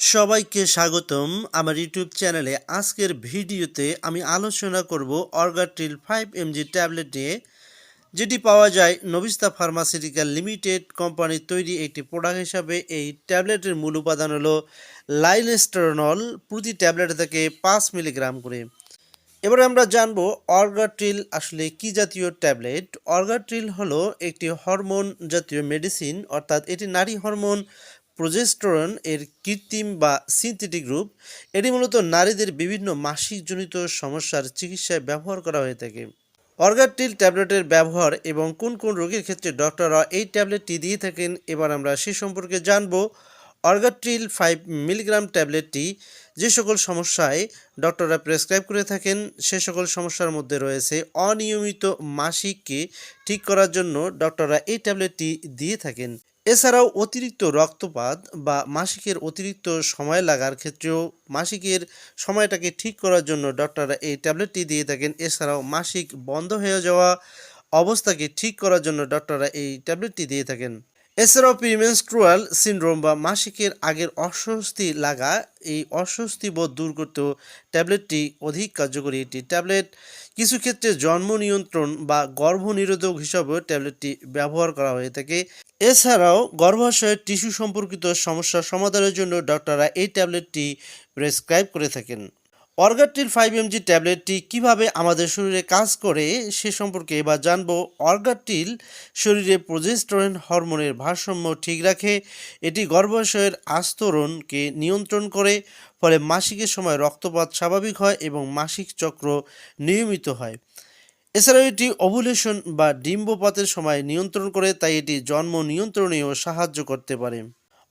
সবাইকে স্বাগতম আমার ইউটিউব চ্যানেলে। আজকের ভিডিওতে আমি আলোচনা করব অর্গাট্রিল ফাইভ এমজি ট্যাবলেট নিয়ে, যেটি পাওয়া যায় নবিস্তা ফার্মাসিউটিক্যাল লিমিটেড কোম্পানির তৈরি একটি প্রোডাক্ট হিসাবে। এই ট্যাবলেটের মূল উপাদান হলো লাইলেস্টেরনল, প্রতি ট্যাবলেট থেকে পাঁচ মিলিগ্রাম করে। এবারে আমরা জানব অর্গাট্রিল আসলে কি জাতীয় ট্যাবলেট। অর্গাট্রিল হলো একটি হরমোন জাতীয় মেডিসিন, অর্থাৎ এটি নারী হরমোন প্রোজেস্টোরন এর কৃত্রিম বা সিনথেটিক রূপ, এটি মূলত নারীদের বিভিন্ন মাসিকজনিত সমস্যার চিকিৎসায় ব্যবহার করা হয়ে থাকে। অর্গাটিল ট্যাবলেটের ব্যবহার এবং কোন কোন রোগীর ক্ষেত্রে ডক্টররা এই ট্যাবলেটটি দিয়ে থাকেন, এবার আমরা সে সম্পর্কে জানব। অর্গাট্রিল ফাইভ মিলিগ্রাম ট্যাবলেটটি যে সকল সমস্যায় ডক্টররা প্রেসক্রাইব করে থাকেন, সে সকল সমস্যার মধ্যে রয়েছে অনিয়মিত মাসিককে ঠিক করার জন্য ডক্টররা এই ট্যাবলেটটি দিয়ে থাকেন। এছাড়াও অতিরিক্ত রক্তপাত বা মাসিকের অতিরিক্ত সময় লাগার ক্ষেত্রেও মাসিকের সময়টাকে ঠিক করার জন্য ডক্টররা এই ট্যাবলেটটি দিয়ে থাকেন। এছাড়াও মাসিক বন্ধ হয়ে যাওয়া অবস্থাকে ঠিক করার জন্য ডক্টররা এই ট্যাবলেটটি দিয়ে থাকেন। এছাড়াও প্রিমেনস্ট্রুয়াল সিনড্রোম বা মাসিকের আগের অস্বস্তি লাগা এই অস্বস্তি বোধ দূর করতেও ট্যাবলেটটি অধিক কার্যকরী। একটি ট্যাবলেট কিছু ক্ষেত্রে জন্ম নিয়ন্ত্রণ বা গর্ভনিরোধক হিসাবেও ট্যাবলেটটি ব্যবহার করা হয়ে থাকে। এছাড়াও গর্ভাশয়ের টিস্যু সম্পর্কিত সমস্যা সমাধানের জন্য ডক্টররা এই ট্যাবলেটটি প্রেসক্রাইব করে থাকেন। অর্গাট্রিল ফাইভ এমজি ট্যাবলেটটি কীভাবে আমাদের শরীরে কাজ করে সে সম্পর্কে এবার জানব। অর্গাট্রিল শরীরে প্রজেস্টোরেন হরমোনের ভারসাম্য ঠিক রাখে, এটি গর্ভাশয়ের আস্তরণকে নিয়ন্ত্রণ করে, ফলে মাসিকের সময় রক্তপাত স্বাভাবিক হয় এবং মাসিক চক্র নিয়মিত হয়। এছাড়াও এটি ওভুলেশন বা ডিম্বপাতের সময় নিয়ন্ত্রণ করে, তাই এটি জন্ম নিয়ন্ত্রণেও সাহায্য করতে পারে।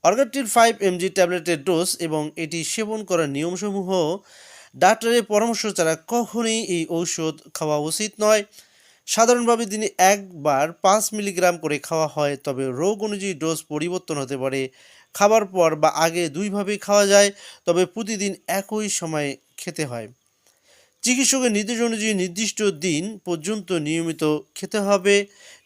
অর্গাট্রিল ফাইভ এমজি ট্যাবলেটের ডোজ এবং এটি সেবন করার নিয়মসমূহ ডাক্তারের পরামর্শ ছাড়া কখনোই এই ঔষধ খাওয়া উচিত নয়। সাধারণভাবে দিনে একবার পাঁচ মিলিগ্রাম করে খাওয়া হয়, তবে রোগ অনুযায়ী ডোজ পরিবর্তন হতে পারে। খাবার পর বা আগে দুইভাবেই খাওয়া যায়, তবে প্রতিদিন একই সময়ে খেতে হয়। চিকিৎসকের নির্দেশ অনুযায়ী নির্দিষ্ট দিন পর্যন্ত নিয়মিত খেতে হবে।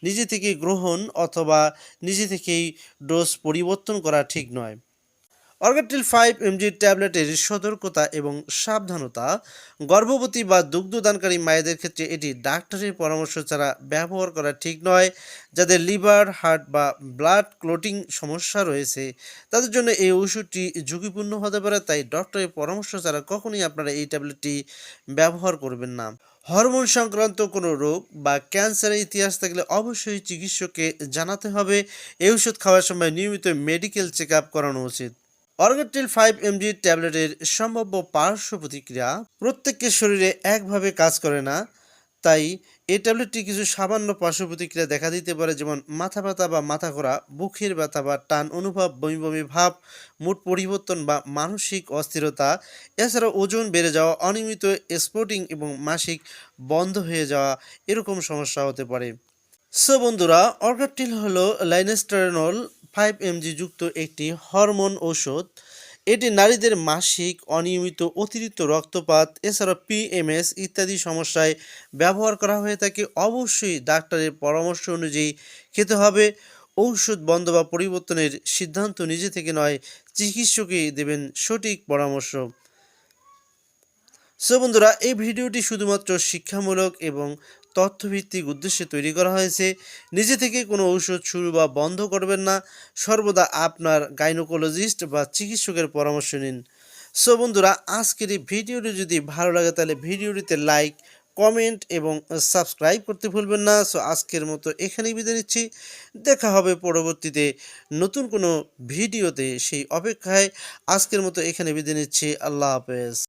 নিজে থেকে গ্রহণ অথবা নিজে থেকেই ডোজ পরিবর্তন করা ঠিক নয়। অর্গাট্রিল ফাইভ এমজি ট্যাবলেটের সতর্কতা এবং সাবধানতা, গর্ভবতী বা দুগ্ধদানকারী মায়েদের ক্ষেত্রে এটি ডাক্তারের পরামর্শ ছাড়া ব্যবহার করা ঠিক নয়। যাদের লিভার, হার্ট বা ব্লাড ক্লোটিং সমস্যা রয়েছে, তাদের জন্য এই ওষুধটি ঝুঁকিপূর্ণ হতে পারে, তাই ডক্টরের পরামর্শ ছাড়া কখনোই আপনারা এই ট্যাবলেটটি ব্যবহার করবেন না। হরমোন সংক্রান্ত কোনো রোগ বা ক্যান্সারের ইতিহাস থাকলে অবশ্যই চিকিৎসককে জানাতে হবে। এই ওষুধ খাওয়ার সময় নিয়মিত মেডিকেল চেক আপ করানো উচিত। অর্গাট্রিল ফাইভ এমজি ট্যাবলেটের সম্ভাব্য পার্শ্ব প্রতিক্রিয়া প্রত্যেকের শরীরে একভাবে কাজ করে না। তাই এই ট্যাবলেটটি কিছু সামান্য পার্শ্ব প্রতিক্রিয়া দেখা দিতে পারে, যেমন মাথা ব্যথা বা মাথা ঘোরা, বুকের ব্যথা বা টান অনুভব, বমি বমি ভাব, মুড পরিবর্তন বা মানসিক অস্থিরতা। এছাড়াও ওজন বেড়ে যাওয়া, অনিয়মিত স্পোর্টিং এবং মাসিক বন্ধ হয়ে যাওয়া এরকম সমস্যা হতে পারে। সো বন্ধুরা অর্গাট্রিল হলো লাইনেস্টারেনল ফাইভ এমজি যুক্ত একটি হরমোন ঔষধ। এটি নারীদের মাসিক, অনিয়মিত, অতিরিক্ত রক্তপাত এছাড়া পিএমএস ইত্যাদি সমস্যায় ব্যবহার করা হয়ে থাকে। অবশ্যই ডাক্তারের পরামর্শ অনুযায়ী খেতে হবে। ঔষধ বন্ধ বা পরিবর্তনের সিদ্ধান্ত নিজে থেকে নয়, চিকিৎসকই দেবেন সঠিক পরামর্শ। সো বন্ধুরা, এই ভিডিওটি শুধুমাত্র শিক্ষামূলক এবং তথ্যভিত্তিক উদ্দেশ্যে তৈরি করা হয়েছে। নিজে থেকে কোনো ঔষধ শুরু বা বন্ধ করবেন না। সর্বদা আপনার গাইনোকোলজিস্ট বা চিকিৎসকের পরামর্শ নিন। সো বন্ধুরা, আজকের এই ভিডিওটি যদি ভালো লাগে, তাহলে ভিডিওটিতে লাইক, কমেন্ট এবং সাবস্ক্রাইব করতে ভুলবেন না। সো আজকের মতো এখানেই বিদায় নিচ্ছি। দেখা হবে পরবর্তীতে নতুন কোনো ভিডিওতে সেই অপেক্ষায়। আজকের মতো এখানে বিদায় নিচ্ছি। আল্লাহ হাফেজ।